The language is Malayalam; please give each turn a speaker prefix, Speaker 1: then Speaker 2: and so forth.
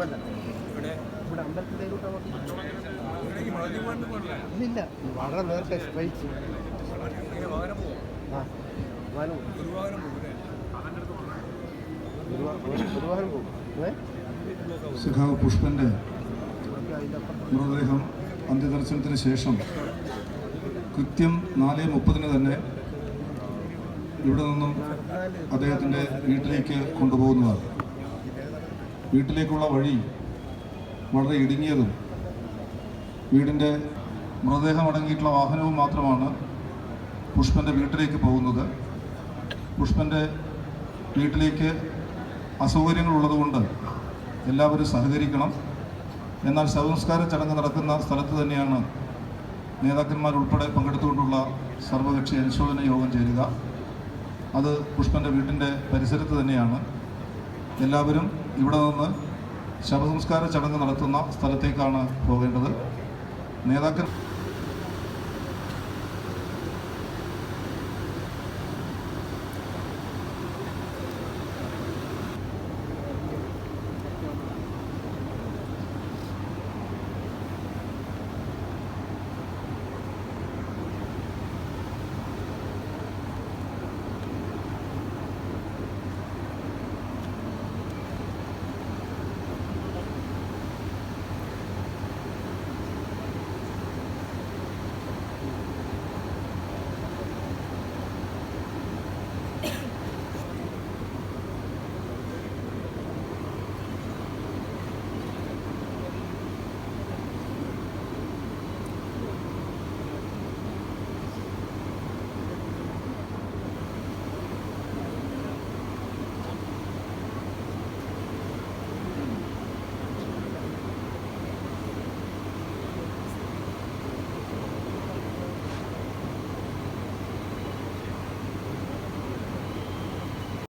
Speaker 1: ഇവിടെ ഇല്ല വളരെ നേരത്തെ സ്ട്രൈറ്റ് ആ പോകും
Speaker 2: സഖാവ് പുഷ്പന്റെ മൃതദേഹം അന്ത്യദർശനത്തിന് ശേഷം കൃത്യം നാല് മുപ്പതിന് തന്നെ ഇവിടെ നിന്നും അദ്ദേഹത്തിന്റെ വീട്ടിലേക്ക് കൊണ്ടുപോകുന്നതാണ്. വീട്ടിലേക്കുള്ള വഴി വളരെ ഇടുങ്ങിയതും വീടിന്റെ മൃതദേഹം അടങ്ങിയിട്ടുള്ള വാഹനവും മാത്രമാണ് പുഷ്പന്റെ വീട്ടിലേക്ക് പോകുന്നത്. പുഷ്പന്റെ വീട്ടിലേക്ക് അസൗകര്യങ്ങളുള്ളതുകൊണ്ട് എല്ലാവരും സഹകരിക്കണം. എന്നാൽ ശവസംസ്കാര ചടങ്ങ് നടക്കുന്ന സ്ഥലത്ത് തന്നെയാണ് നേതാക്കന്മാരുൾപ്പെടെ പങ്കെടുത്തുകൊണ്ടുള്ള സർവകക്ഷി അനുശോചന യോഗം ചേരുക. അത് പുഷ്പന്റെ വീട്ടിന്റെ പരിസരത്ത് തന്നെയാണ്. എല്ലാവരും ഇവിടെ നിന്ന് ശവസംസ്കാര ചടങ്ങ് നടത്തുന്ന സ്ഥലത്തേക്കാണ് പോകേണ്ടത്. നേതാക്കൻ